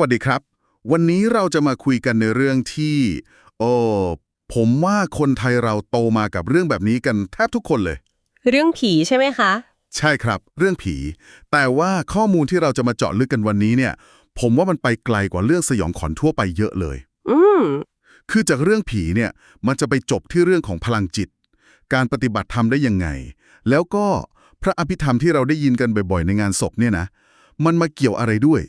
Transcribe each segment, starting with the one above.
วัสดีครับ วันนี้เราจะมาคุยกันในเรื่องที่โอ้ผมว่าคนไทยเราโตมากับเรื่องแบบนี้กันแทบทุกคนเลย เรื่องผีใช่ไหมคะ ใช่ครับ เรื่องผี แต่ว่าข้อมูลที่เราจะมาเจาะลึกกันวันนี้เนี่ย ผมว่ามันไปไกลกว่าเรื่องสยองขวัญทั่วไปเยอะเลย อืมคือจากเรื่องผีเนี่ยมันจะไปจบที่เรื่องของพลังจิต การปฏิบัติธรรมได้ยังไง แล้วก็พระอภิธรรมที่เราได้ยินกันบ่อยๆ ในงานศพเนี่ยนะ มันมาเกี่ยวอะไรด้วย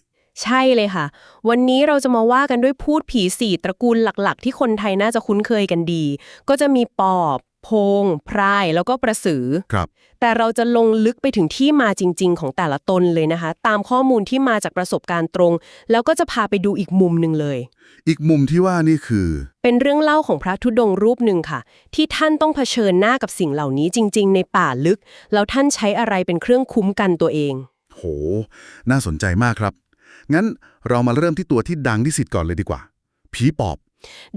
ใช่เลยค่ะ วันนี้เราจะมาว่ากันด้วยพูดผีสี่ตระกูลหลักๆ ที่คนไทยน่าจะคุ้นเคยกันดี ก็จะมีปอบโพง พราย แล้วก็ประสือ ครับ แต่เราจะลงลึกไปถึงที่มาจริง ๆ ของแต่ละตนเลยนะคะ ตามข้อมูลที่มาจากประสบการณ์ตรง แล้วก็จะพาไปดูอีกมุมหนึ่งเลย อีกมุมที่ว่านี่คือ เป็นเรื่องเล่าของพระธุดงค์รูปหนึ่งค่ะ ที่ท่านต้องเผชิญหน้ากับสิ่งเหล่านี้จริง ๆ ในป่าลึก แล้วท่านใช้อะไรเป็นเครื่องคุ้มกันตัวเอง โห น่าสนใจมากครับ งั้นเรามาเริ่มที่ตัวที่ดังที่สุดก่อนเลยดีกว่า ผีปอบ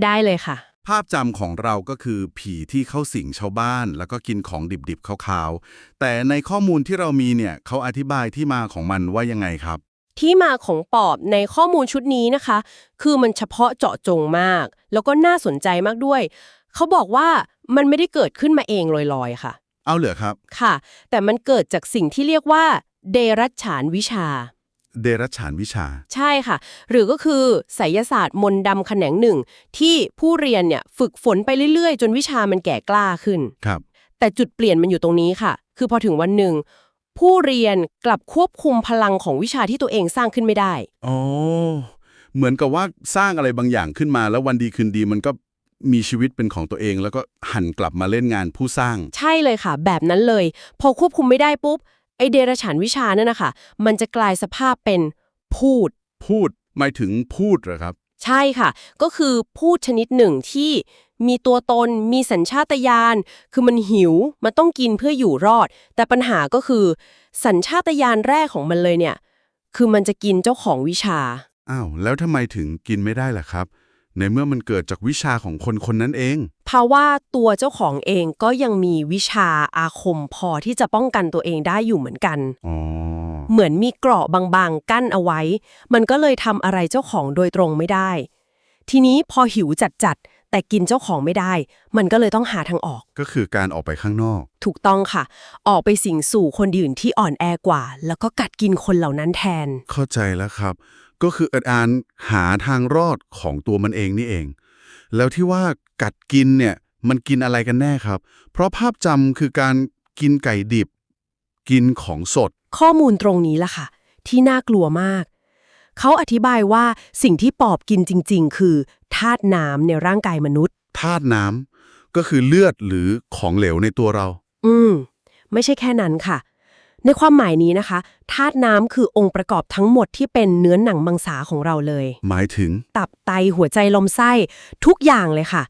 ได้เลยค่ะ ภาพจำของเราก็คือผีที่เข้าสิงชาวบ้าน แล้วก็กินของดิบๆขาวๆ แต่ในข้อมูลที่เรามีเนี่ยเขาอธิบายที่มาของมันว่ายังไงครับ ที่มาของปอบในข้อมูลชุดนี้นะคะ คือมันเฉพาะเจาะจงมาก แล้วก็น่าสนใจมากด้วย เขาบอกว่ามันไม่ได้เกิดขึ้นมาเองลอยๆค่ะ เอาเหรอครับ ค่ะ แต่มันเกิดจากสิ่งที่เรียกว่า เดรัจฉานวิชา เดรัจฉานวิชา ใช่ค่ะ หรือก็คือไสยศาสตร์มนต์ดำแขนงหนึ่ง ที่ผู้เรียนเนี่ยฝึกฝนไปเรื่อยๆ จนวิชามันแก่กล้าขึ้น ครับ แต่จุดเปลี่ยนมันอยู่ตรงนี้ค่ะ คือพอถึงวันหนึ่ง ผู้เรียนกลับควบคุมพลังของวิชาที่ตัวเองสร้างขึ้นไม่ได้ อ๋อ เหมือนกับว่าสร้างอะไรบางอย่างขึ้นมา แล้ววันดีคืนดีมันก็มีชีวิตเป็นของตัวเอง แล้วก็หันกลับมาเล่นงานผู้สร้าง ใช่เลยค่ะ แบบนั้นเลย พอควบคุมไม่ได้ปุ๊บ ไอเดรฉานวิชานั่นนะคะมันจะกลายสภาพเป็นพูด พูดหมายถึงพูดเหรอครับ ใช่ค่ะ ก็คือพูดชนิดหนึ่งที่มีตัวตน มีสัญชาตญาณ คือมันหิว มันต้องกินเพื่ออยู่รอด แต่ปัญหาก็คือ สัญชาตญาณแรกของมันเลยเนี่ย คือมันจะกินเจ้าของวิชา อ้าว แล้วทำไมถึงกินไม่ได้ล่ะครับ ในเมื่อมันเกิดจากวิชาของคนคนนั้นเอง เพราะว่าตัวเจ้าของเองก็ยังมีวิชาอาคมพอที่จะป้องกันตัวเองได้อยู่เหมือนกัน อ๋อ เหมือนมีเกราะบางๆ กั้นเอาไว้ มันก็เลยทำอะไรเจ้าของโดยตรงไม่ได้ ทีนี้พอหิวจัดๆ แต่กินเจ้าของไม่ได้ มันก็เลยต้องหาทางออก ก็คือการออกไปข้างนอก ถูกต้องค่ะ ออกไปสิงสู่คนอื่นที่อ่อนแอกว่า แล้วก็กัดกินคนเหล่านั้นแทน เข้าใจแล้วครับ ก็คืออัดอานหาทางรอดของตัวมันเองนี่เอง แล้วที่ว่ากัดกินเนี่ยมันกินอะไรกันแน่ครับ เพราะภาพจำคือการกินไก่ดิบ กินของสด ข้อมูลตรงนี้ล่ะค่ะ ที่น่ากลัวมาก เขาอธิบายว่าสิ่งที่ปอบกินจริง ๆ คือธาตุน้ำในร่างกายมนุษย์ธาตุน้ำก็คือเลือดหรือของเหลวในตัวเรา อืม ไม่ใช่แค่นั้นค่ะ ในความหมายนี้นะคะธาตุน้ำคือองค์ประกอบทั้งหมดที่เป็นเนื้อหนังมังสาของเราเลย หมายถึง ตับไตหัวใจลมไส้ทุกอย่างเลยค่ะ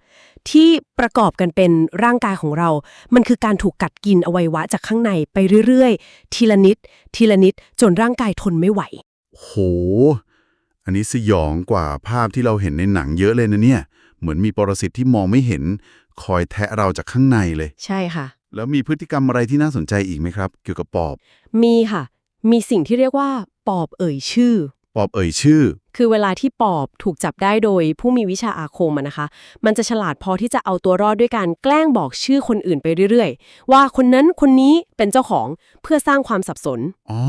ที่ประกอบกันเป็นร่างกายของเรา มันคือการถูกกัดกินอวัยวะจากข้างในไปเรื่อยๆ ทีละนิด ทีละนิดจนร่างกายทนไม่ไหว โห อันนี้สยองกว่าภาพที่เราเห็นในหนังเยอะเลยนะเนี่ย เหมือนมีปรสิตที่มองไม่เห็น คอยแทะเราจากข้างในเลย ใช่ค่ะ แล้วมีพฤติกรรมอะไรที่น่าสนใจอีกไหมครับ เกี่ยวกับปอบ มีค่ะ มีสิ่งที่เรียกว่า ปอบเอ่ยชื่อ ปอบเอ่ยชื่อ คือเวลาที่ปอบถูกจับได้โดยผู้มีวิชาอาคมอะนะคะ มันจะฉลาดพอที่จะเอาตัวรอดด้วยการแกล้งบอกชื่อคนอื่นไปเรื่อยๆ ว่าคนนั้นคนนี้เป็นเจ้าของเพื่อสร้างความสับสน อ๋อ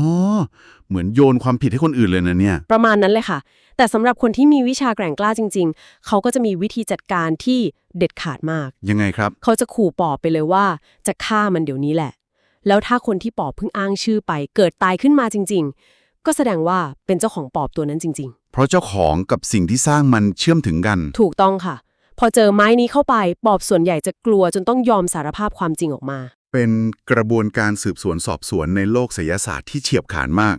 เหมือนโยนความผิดให้คนอื่นเลยนะเนี่ย ประมาณนั้นเลยค่ะ แต่สำหรับคนที่มีวิชาแกร่งกล้าจริง ๆ เขาก็จะมีวิธีจัดการที่เด็ดขาดมาก ยังไงครับ เขาจะขู่ปอบไปเลยว่า จะฆ่ามันเดี๋ยวนี้แหละ แล้วถ้าคนที่ปอบเพิ่งอ้างชื่อไป เกิดตายขึ้นมาจริง ๆ ก็แสดงว่าเป็นเจ้าของปอบตัวนั้นจริงเพราะเจ้าของกับสิ่งที่สร้างมันเชื่อมถึงกันๆถูกต้องค่ะ พอเจอไม้นี้เข้าไปปอบส่วนใหญ่จะกลัวจนต้องยอมสารภาพความจริงออกมา เป็นกระบวนการสืบสวนสอบสวนในโลกไสยศาสตร์ที่เฉียบขาญมาก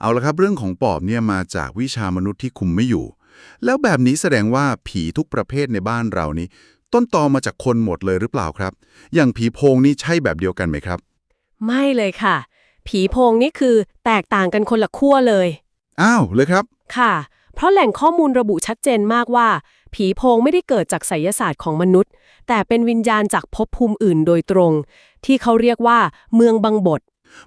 เอาละครับเรื่องของปอบเนี่ยมาจากวิชามนุษย์ที่คุมไม่อยู่ แล้วแบบนี้แสดงว่าผีทุกประเภทในบ้านเรานี้ ต้นตอมาจากคนหมดเลยหรือเปล่าครับ อย่างผีโพงนี่ใช่แบบเดียวกันไหมครับ ไม่เลยค่ะ ผีโพงนี่คือแตกต่างกันคนละขั้วเลย อ้าวเลยครับ ค่ะ เพราะแหล่งข้อมูลระบุชัดเจนมากว่า ผีโพงไม่ได้เกิดจากไสยศาสตร์ของมนุษย์ แต่เป็นวิญญาณจากภพภูมิอื่นโดยตรง ที่เขาเรียกว่า เมืองบังบท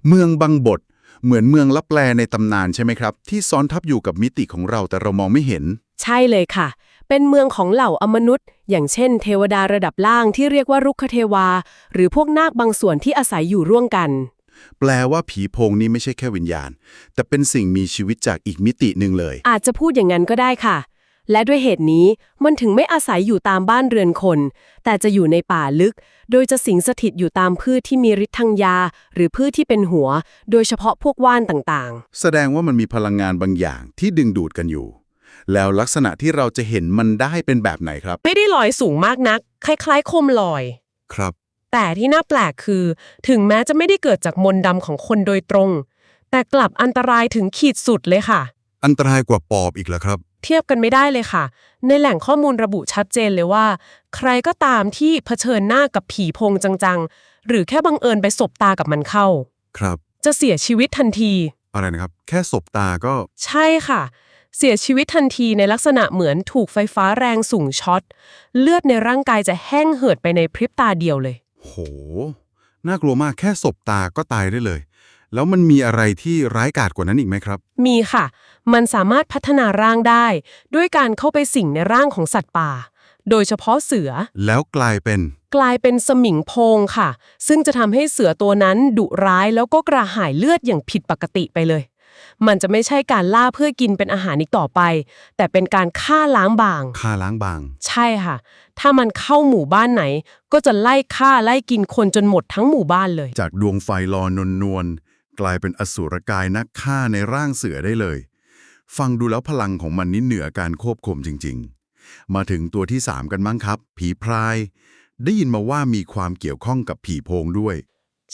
เมืองบังบทเหมือนเมืองลับแลในตำนานใช่ไหมครับ ที่ซ้อนทับอยู่กับมิติของเราแต่เรามองไม่เห็น ใช่เลยค่ะ เป็นเมืองของเหล่าอมนุษย์ อย่างเช่น เทวดาระดับล่างที่เรียกว่ารุกขเทวา หรือพวกนาคบางส่วนที่อาศัยอยู่ร่วมกัน แปลว่าผีโพงนี่ไม่ใช่แค่วิญญาณ แต่เป็นสิ่งมีชีวิตจากอีกมิติหนึ่งเลย อาจจะพูดอย่างนั้นก็ได้ค่ะ และด้วยเหตุนี้มันถึงไม่อาศัยอยู่ตามบ้านเรือนคน แต่จะอยู่ในป่าลึก โดยจะสิงสถิตอยู่ตามพืชที่มีฤทธิ์ทางยา หรือพืชที่เป็นหัว โดยเฉพาะพวกว่านต่างแสดงว่ามันมีพลังงานบางอย่างที่ดึงดูดกันอยู่ แล้วลักษณะที่เราจะเห็นมันได้เป็นแบบไหนครับๆไม่ได้ลอยสูงมากนัก คล้ายๆโคมลอย ครับ แต่ที่น่าแปลกคือ ถึงแม้จะไม่ได้เกิดจากมนต์ดำของคนโดยตรง แต่กลับอันตรายถึงขีดสุดเลยค่ะ อันตรายกว่าปอบอีกแล้วครับ เทียบกันไม่ได้เลยค่ะ ในแหล่งข้อมูลระบุชัดเจนเลยว่า ใครก็ตามที่เผชิญหน้ากับผีโพงจังๆ หรือแค่บังเอิญไปสบตากับมันเข้า ครับ จะเสียชีวิตทันที อะไรนะครับ แค่สบตาก็ ใช่ค่ะ เสียชีวิตทันทีในลักษณะเหมือนถูกไฟฟ้าแรงสูงช็อต เลือดในร่างกายจะแห้งเหือดไปในพริบตาเดียวเลย โห น่ากลัวมากแค่สบตาก็ตายได้เลย แล้วมันมีอะไรที่ร้ายกาจกว่านั้นอีกไหมครับ มีค่ะ มันสามารถพัฒนาร่างได้ ด้วยการเข้าไปสิงในร่างของสัตว์ป่า โดยเฉพาะเสือ แล้วกลายเป็น กลายเป็นสมิงโพงค่ะ ซึ่งจะทำให้เสือตัวนั้นดุร้ายแล้วก็กระหายเลือดอย่างผิดปกติไปเลย มันจะไม่ใช่การล่าเพื่อกินเป็นอาหารอีกต่อไป แต่เป็นการฆ่าล้างบางค่าล้างบาง ใช่ค่ะ ถ้ามันเข้าหมู่บ้านไหน ก็จะไล่ฆ่าไล่กินคนจนหมดทั้งหมู่บ้านเลย จากดวงไฟลอนนวลๆกลายเป็นอสูรกายนักฆ่าในร่างเสือได้เลย ฟังดูแล้วพลังของมันนี่เหนือการควบคุมจริง ๆ มาถึงตัวที่ 3 กันมั้งครับ ผีพราย ได้ยินมาว่ามีความเกี่ยวข้องกับผีโพงด้วย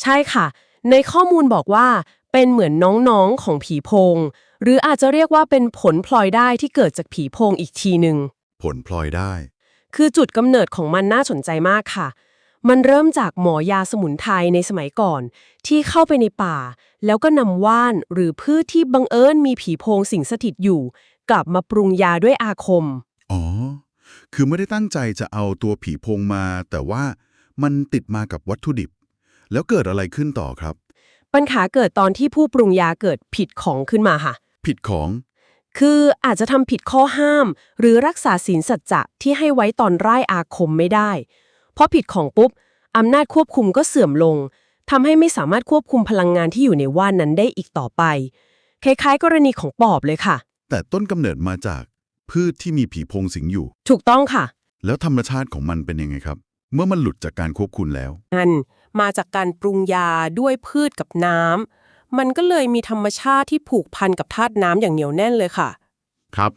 ใช่ค่ะ ในข้อมูลบอกว่า เป็นเหมือนน้องๆของผีโพง หรืออาจจะเรียกว่าเป็นผลพลอยได้ที่เกิดจากผีโพงอีกทีหนึ่ง ผลพลอยได้ คือจุดกำเนิดของมันน่าสนใจมากค่ะ มันเริ่มจากหมอยาสมุนไพรในสมัยก่อน ที่เข้าไปในป่า แล้วก็นำว่านหรือพืชที่บังเอิญมีผีโพงสิงสถิตอยู่ กลับมาปรุงยาด้วยอาคม อ๋อ คือไม่ได้ตั้งใจจะเอาตัวผีโพงมา แต่ว่ามันติดมากับวัตถุดิบ แล้วเกิดอะไรขึ้นต่อครับ ปัญหาเกิดตอนที่ผู้ปรุงยาเกิดผิดของขึ้นมาค่ะ ผิดของ คืออาจจะทำผิดข้อห้าม หรือรักษาศีลสัจจะที่ให้ไว้ตอนไร้อาคมไม่ได้เพราะผิดของปุ๊บอำนาจควบคุมก็เสื่อมลงทำให้ไม่สามารถควบคุมพลังงานที่อยู่ในว่านนั้นได้อีกต่อไป คล้ายๆ กรณีของปอบเลยค่ะ แต่ต้นกำเนิดมาจากพืชที่มีผีโพงสิงอยู่ ถูกต้องค่ะ แล้วธรรมชาติของมันเป็นยังไงครับ เมื่อมันหลุดจากการควบคุมแล้ว นั่น มาจากการปรุงยาด้วยพืชกับน้ำมันก็เลยมีธรรมชาติที่ผูกพันกับธาตุน้ำอย่างเหนียวแน่นเลยค่ะ ครับ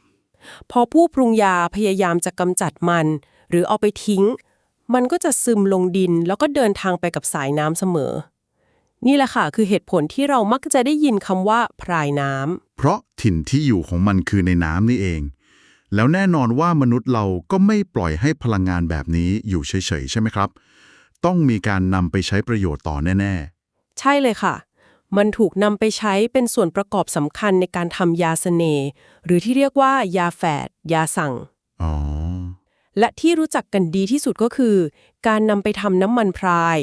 พอผู้ปรุงยาพยายามจะกำจัดมัน หรือเอาไปทิ้ง มันก็จะซึมลงดินแล้วก็เดินทางไปกับสายน้ำเสมอ นี่แหละค่ะคือเหตุผลที่เรามักจะได้ยินคำว่าพรายน้ำเพราะถิ่นที่อยู่ของมันคือในน้ำนี่เองแล้วแน่นอนว่ามนุษย์เราก็ไม่ปล่อยให้พลังงานแบบนี้อยู่เฉยๆ ใช่ไหมครับ ต้องมีการนำไปใช้ประโยชน์ต่อแน่ ใช่เลยค่ะ มันถูกนำไปใช้เป็นส่วนประกอบสำคัญในการทำยาเสน่ห์ หรือที่เรียกว่ายาแฝด ยาสั่ง ๆ อ๋อ และที่รู้จักกันดีที่สุดก็คือ การนำไปทำน้ำมันพราย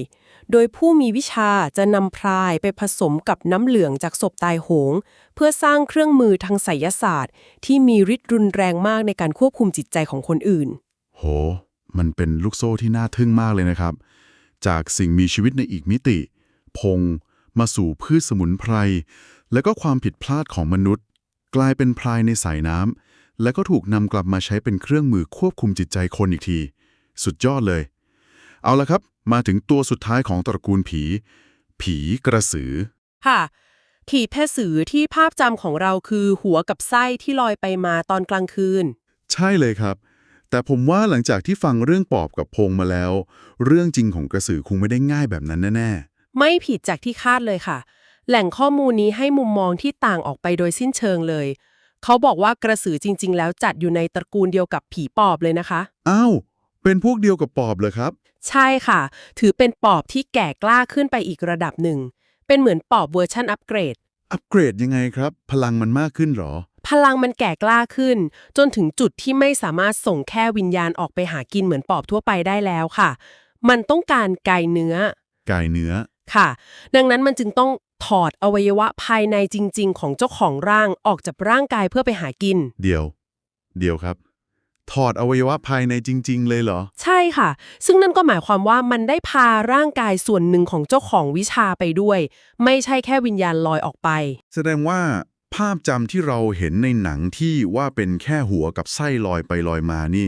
โดยผู้มีวิชาจะนำพรายไปผสมกับน้ำเหลืองจากศพตายโหง เพื่อสร้างเครื่องมือทางไสยศาสตร์ ที่มีฤทธิ์รุนแรงมากในการควบคุมจิตใจของคนอื่น โห มันเป็นลูกโซ่ที่น่าทึ่งมากเลยนะครับ จากสิ่งมีชีวิตในอีกมิติ พง มาสู่พืชสมุนไพร แล้วก็ความผิดพลาดของมนุษย์ กลายเป็นพรายในสายน้ำแล้วก็ถูกนำกลับมาใช้เป็นเครื่องมือควบคุมจิตใจคนอีกที สุดยอดเลย เอาละครับ มาถึงตัวสุดท้ายของตระกูลผี ผีกระสือ ค่ะผีแพร่สือที่ภาพจำของเราคือหัวกับไส้ที่ลอยไปมาตอนกลางคืน ใช่เลยครับ แต่ผมว่าหลังจากที่ฟังเรื่องปอบกับพงมาแล้ว เรื่องจริงของกระสือคงไม่ได้ง่ายแบบนั้นแน่ไม่ผิดจากที่คาดเลยค่ะ แหล่งข้อมูลนี้ให้มุมมองที่ต่างออกไปโดยสิ้นเชิงเลย เขาบอกว่ากระสือจริง ๆ แล้วจัดอยู่ในตระกูลเดียวกับผีปอบเลยนะคะๆอ้าวเป็นพวกเดียวกับปอบเลยครับ ใช่ค่ะ ถือเป็นปอบที่แก่กล้าขึ้นไปอีกระดับหนึ่ง เป็นเหมือนปอบเวอร์ชันอัปเกรด อัปเกรดยังไงครับ พลังมันมากขึ้นหรอ พลังมันแก่กล้าขึ้น จนถึงจุดที่ไม่สามารถส่งแค่วิญญาณออกไปหากินเหมือนปอบทั่วไปได้แล้วค่ะ มันต้องการไกายเนื้อ กายเนื้อค่ะ ดังนั้นมันจึงต้องถอดอวัยวะภายในจริง ๆ ของเจ้าของร่างออกจากร่างกายเพื่อไปหากิน เดี๋ยว เดี๋ยวครับ ถอดอวัยวะภายในจริง ๆ เลยเหรอ ใช่ค่ะ ซึ่งนั่นก็หมายความว่ามันได้พาร่างกายส่วนหนึ่งของเจ้าของวิชาไปด้วย ไม่ใช่แค่วิญญาณลอยออกไป แสดงว่า ภาพจำที่เราเห็นในหนังที่ว่าเป็นแค่หัวกับไส้ลอยไปลอยมานี่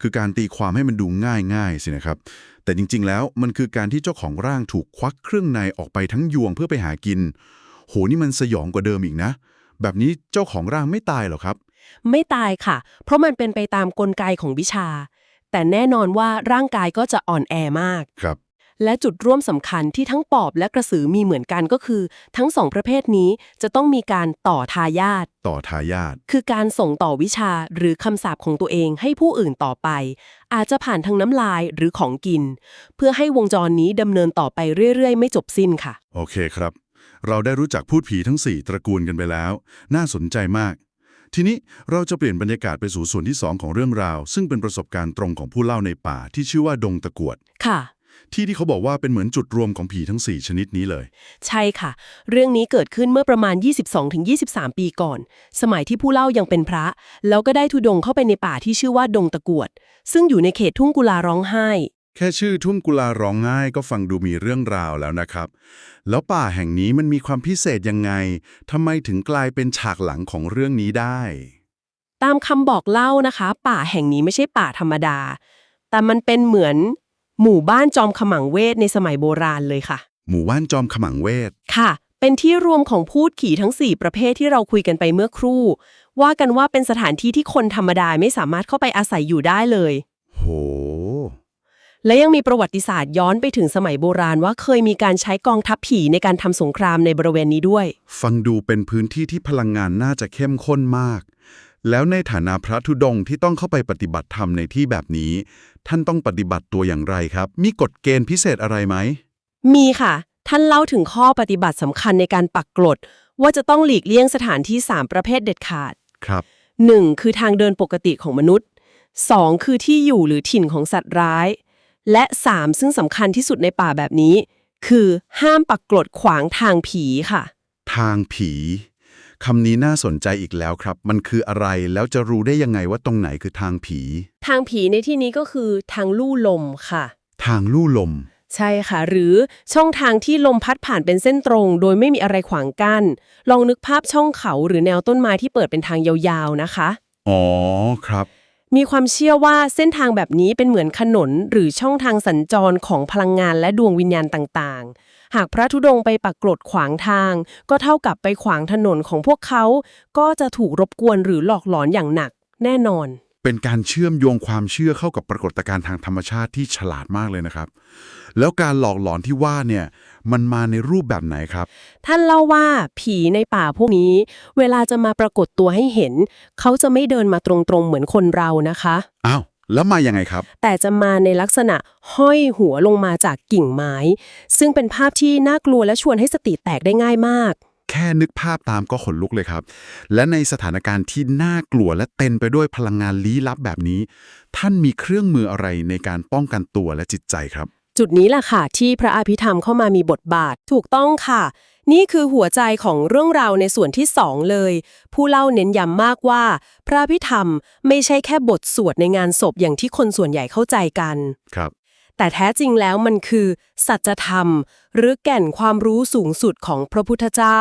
คือการตีความให้มันดูง่ายๆสินะครับ แต่จริงๆแล้วมันคือการที่เจ้าของร่างถูกควักเครื่องในออกไปทั้งยวงเพื่อไปหากิน โหนี่มันสยองกว่าเดิมอีกนะ แบบนี้เจ้าของร่างไม่ตายเหรอครับ ไม่ตายค่ะ เพราะมันเป็นไปตามกลไกของวิชา แต่แน่นอนว่าร่างกายก็จะอ่อนแอมากครับ และจุดร่วมสำคัญที่ทั้งปอบและกระสือมีเหมือนกันก็คือ ทั้งสองประเภทนี้จะต้องมีการต่อทายาทต่อทายาทคือการส่งต่อวิชาหรือคำสาปของตัวเองให้ผู้อื่นต่อไป อาจจะผ่านทางน้ำลายหรือของกิน เพื่อให้วงจรนี้ดำเนินต่อไปเรื่อย ๆ ไม่จบสิ้นค่ะ โอเคครับ เราได้รู้จักพูดผีทั้ง 4 ตระกูลกันไปแล้ว น่าสนใจมาก ทีนี้เราจะเปลี่ยนบรรยากาศไปสู่ส่วนที่ 2 ของเรื่องราว ซึ่งเป็นประสบการณ์ตรงของผู้เล่าในป่าที่ชื่อว่าดงตะกรวดค่ะ ที่ที่เขาบอกว่าเป็นเหมือนจุดรวมของผีทั้ง 4 ชนิดนี้เลย ใช่ค่ะ เรื่องนี้เกิดขึ้นเมื่อประมาณ 22-23 ปีก่อน สมัยที่ผู้เล่ายังเป็นพระ แล้วก็ได้ทุดงเข้าไปในป่าที่ชื่อว่าดงตะกรวด ซึ่งอยู่ในเขตทุ่งกุลาร้องไห้ แค่ชื่อทุ่งกุลาร้องง่ายก็ฟังดูมีเรื่องราวแล้วนะครับ แล้วป่าแห่งนี้มันมีความพิเศษยังไงทำไมถึงกลายเป็นฉากหลังของเรื่องนี้ได้ ตามคำบอกเล่านะคะ ป่าแห่งนี้ไม่ใช่ป่าธรรมดา แต่มันเป็นเหมือน หมู่บ้านจอมขมังเวทในสมัยโบราณเลยค่ะ หมู่บ้านจอมขมังเวท ค่ะ เป็นที่รวมของพูดขี่ทั้ง 4 ประเภทที่เราคุยกันไปเมื่อครู่ ว่ากันว่าเป็นสถานที่ที่คนธรรมดาไม่สามารถเข้าไปอาศัยอยู่ได้เลย โห และยังมีประวัติศาสตร์ย้อนไปถึงสมัยโบราณว่าเคยมีการใช้กองทัพผีในการทำสงครามในบริเวณนี้ด้วย ฟังดูเป็นพื้นที่ที่พลังงานน่าจะเข้มข้นมาก แล้วในฐานะพระธุดงค์ที่ต้องเข้าไปปฏิบัติธรรมในที่แบบนี้ ท่านต้องปฏิบัติตัวอย่างไรครับ มีกฎเกณฑ์พิเศษอะไรไหม มีค่ะ ท่านเล่าถึงข้อปฏิบัติสำคัญในการปักกลดว่าจะต้องหลีกเลี่ยงสถานที่ 3 ประเภทเด็ดขาด ครับ 1. คือทางเดินปกติของมนุษย์ 2. คือที่อยู่หรือถิ่นของสัตว์ร้าย และ 3. ซึ่งสำคัญที่สุดในป่าแบบนี้ คือห้ามปักกลดขวางทางผีค่ะ ทางผี คำนี้น่าสนใจอีกแล้วครับ มันคืออะไรแล้วจะรู้ได้ยังไงว่าตรงไหนคือทางผี ทางผีในที่นี้ก็คือทางลู่ลมค่ะ ทางลู่ลม ใช่ค่ะ หรือช่องทางที่ลมพัดผ่านเป็นเส้นตรง โดยไม่มีอะไรขวางกัน้นลองนึกภาพช่องเขาหรือแนวต้นไม้ที่เปิดเป็นทางยาวๆนะคะ อ๋อครับ มีความเชื่อว่าเส้นทางแบบนี้เป็นเหมือนถนนหรือช่องทางสัญจรของพลังงานและดวงวิญญาณต่างๆ หากพระธุดงค์ไปปักกลดขวางทาง ก็เท่ากับไปขวางถนนของพวกเขา ก็จะถูกรบกวนหรือหลอกหลอนอย่างหนัก แน่นอน เป็นการเชื่อมโยงความเชื่อเข้ากับปรากฏการณ์ทางธรรมชาติที่ฉลาดมากเลยนะครับ แล้วการหลอกหลอนที่ว่าเนี่ยมันมาในรูปแบบไหนครับ ท่านเล่าว่าผีในป่าพวกนี้ เวลาจะมาปรากฏตัวให้เห็น เขาจะไม่เดินมาตรงๆเหมือนคนเรานะคะ อ้าว แล้วมายังไงครับ แต่จะมาในลักษณะห้อยหัวลงมาจากกิ่งไม้ ซึ่งเป็นภาพที่น่ากลัวและชวนให้สติแตกได้ง่ายมาก แค่นึกภาพตามก็ขนลุกเลยครับ และในสถานการณ์ที่น่ากลัวและเต็มไปด้วยพลังงานลี้ลับแบบนี้ ท่านมีเครื่องมืออะไรในการป้องกันตัวและจิตใจครับ จุดนี้แหละค่ะที่พระอภิธรรมเข้ามามีบทบาท ถูกต้องค่ะ นี่คือหัวใจของเรื่องราวในส่วนที่สองเลย ผู้เล่าเน้นย้ำมากว่า พระอภิธรรมไม่ใช่แค่บทสวดในงานศพอย่างที่คนส่วนใหญ่เข้าใจกันครับ แต่แท้จริงแล้วมันคือ สัจธรรม หรือแก่นความรู้สูงสุดของพระพุทธเจ้า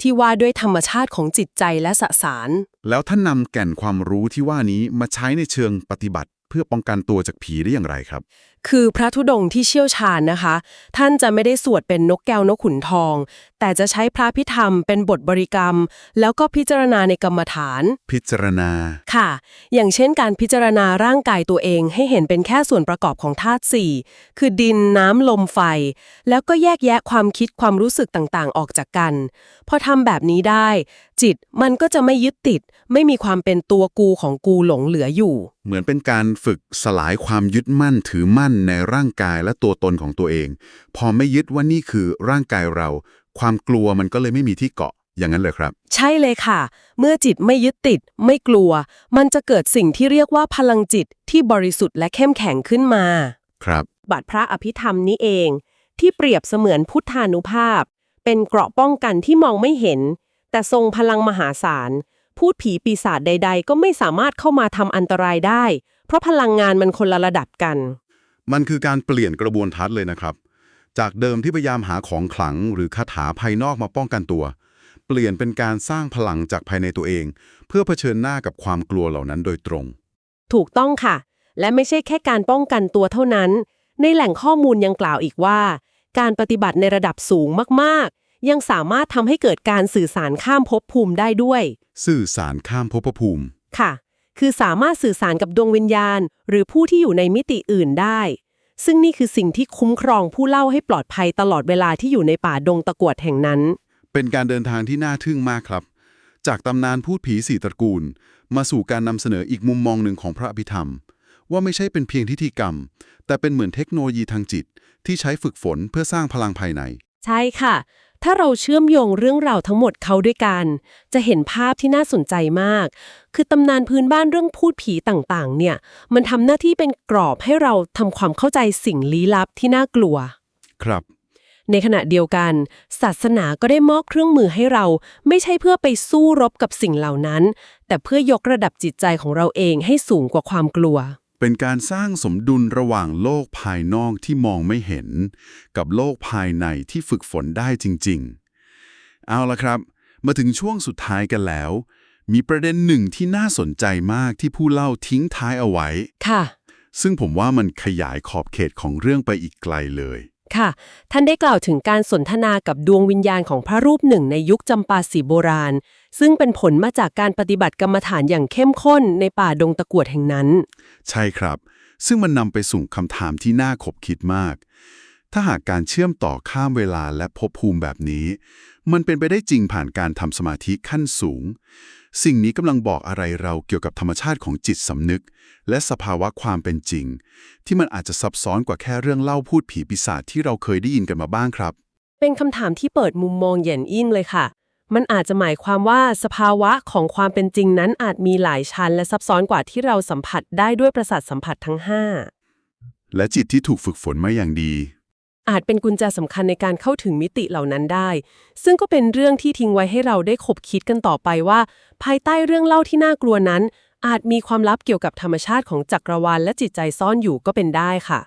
ที่ว่าด้วยธรรมชาติของจิตใจและสสาร แล้วท่านนำแก่นความรู้ที่ว่านี้มาใช้ในเชิงปฏิบัติ เพื่อป้องกันตัวจากผีได้อย่างไรครับ คือพระธุดงค์ที่เชี่ยวชาญนะคะ ท่านจะไม่ได้สวดเป็นนกแก้วนกขุนทอง แต่จะใช้พระพิธรรมเป็นบทบริกรรม แล้วก็พิจารณาในกรรมฐาน พิจารณา ค่ะ อย่างเช่นการพิจารณาร่างกายตัวเองให้เห็นเป็นแค่ส่วนประกอบของธาตุสี่คือดินน้ำลมไฟ แล้วก็แยกแยะความคิดความรู้สึกต่างๆ ออกจากกัน พอทำแบบนี้ได้ จิตมันก็จะไม่ยึดติด ไม่มีความเป็นตัวกูของกูหลงเหลืออยู่ เหมือนเป็นการฝึกสลายความยึดมั่นถือมั่นในร่างกายและตัวตนของตัวเอง พอไม่ยึดว่านี่คือร่างกายเรา ความกลัวมันก็เลยไม่มีที่เกาะอย่างนั้นเลยครับ ใช่เลยค่ะ เมื่อจิตไม่ยึดติด ไม่กลัว มันจะเกิดสิ่งที่เรียกว่าพลังจิตที่บริสุทธิ์และเข้มแข็งขึ้นมา ครับ บาทพระอภิธรรมนี้เอง ที่เปรียบเสมือนพุทธานุภาพ เป็นเกราะป้องกันที่มองไม่เห็น แต่ทรงพลังมหาศาลพูดผีปีศาจใด ๆ ก็ไม่สามารถเข้ามาทำอันตรายได้ เพราะพลังงานมันคนละระดับกัน มันคือการเปลี่ยนกระบวนทัศน์เลยนะครับ จากเดิมที่พยายามหาของขลังหรือคาถาภายนอกมาป้องกันตัว เปลี่ยนเป็นการสร้างพลังจากภายในตัวเอง เพื่อเผชิญหน้ากับความกลัวเหล่านั้นโดยตรง ถูกต้องค่ะ และไม่ใช่แค่การป้องกันตัวเท่านั้น ในแหล่งข้อมูลยังกล่าวอีกว่า การปฏิบัติในระดับสูงมากๆ ยังสามารถทำให้เกิดการสื่อสารข้ามภพภูมิได้ด้วย สื่อสารข้ามภพภูมิค่ะ คือสามารถสื่อสารกับดวงวิญญาณ หรือผู้ที่อยู่ในมิติอื่นได้ ซึ่งนี่คือสิ่งที่คุ้มครองผู้เล่าให้ปลอดภัยตลอดเวลาที่อยู่ในป่าดงตะกรวดแห่งนั้น เป็นการเดินทางที่น่าทึ่งมากครับ จากตำนานพูดผีสี่ตระกูล มาสู่การนำเสนออีกมุมมองหนึ่งของพระอภิธรรม ว่าไม่ใช่เป็นเพียงพิธีกรรม แต่เป็นเหมือนเทคโนโลยีทางจิต ที่ใช้ฝึกฝนเพื่อสร้างพลังภายใน ใช่ค่ะ ถ้าเราเชื่อมโยงเรื่องราวทั้งหมดเข้าด้วยกัน จะเห็นภาพที่น่าสนใจมาก คือตำนานพื้นบ้านเรื่องพูดผีต่างๆ เนี่ย มันทำหน้าที่เป็นกรอบให้เราทำความเข้าใจสิ่งลี้ลับที่น่ากลัว ครับ ในขณะเดียวกัน ศาสนาก็ได้มอบเครื่องมือให้เรา ไม่ใช่เพื่อไปสู้รบกับสิ่งเหล่านั้น แต่เพื่อยกระดับจิตใจของเราเองให้สูงกว่าความกลัว เป็นการสร้างสมดุลระหว่างโลกภายนอกที่มองไม่เห็น กับโลกภายในที่ฝึกฝนได้จริง ๆ เอาละครับ มาถึงช่วงสุดท้ายกันแล้ว มีประเด็นหนึ่งที่น่าสนใจมากที่ผู้เล่าทิ้งท้ายเอาไว้ ค่ะ ซึ่งผมว่ามันขยายขอบเขตของเรื่องไปอีกไกลเลย ค่ะ ท่านได้กล่าวถึงการสนทนากับดวงวิญญาณของพระรูปหนึ่งในยุคจำปาสีโบราณ ซึ่งเป็นผลมาจากการปฏิบัติกรรมฐานอย่างเข้มข้นในป่าดงตะกวดแห่งนั้น ใช่ครับ ซึ่งมันนำไปสู่คำถามที่น่าขบคิดมาก ถ้าหากการเชื่อมต่อข้ามเวลาและภพภูมิแบบนี้ มันเป็นไปได้จริงผ่านการทำสมาธิขั้นสูง สิ่งนี้กำลังบอกอะไรเราเกี่ยวกับธรรมชาติของจิตสำนึก และสภาวะความเป็นจริง ที่มันอาจจะซับซ้อนกว่าแค่เรื่องเล่าพูดผีปีศาจที่เราเคยได้ยินกันมาบ้างครับ เป็นคำถามที่เปิดมุมมองเหย็นอินเลยค่ะ มันอาจจะหมายความว่าสภาวะของความเป็นจริงนั้นอาจมีหลายชั้น และซับซ้อนกว่าที่เราสัมผัสได้ด้วยประสาทสัมผัสทั้ง 5 และจิตที่ถูกฝึกฝนมาอย่างดี อาจเป็นกุญแจสำคัญในการเข้าถึงมิติเหล่านั้นได้ ซึ่งก็เป็นเรื่องที่ทิ้งไว้ให้เราได้ขบคิดกันต่อไปว่า ภายใต้เรื่องเล่าที่น่ากลัวนั้น อาจมีความลับเกี่ยวกับธรรมชาติของจักรวาลและจิตใจซ่อนอยู่ก็เป็นได้ค่ะ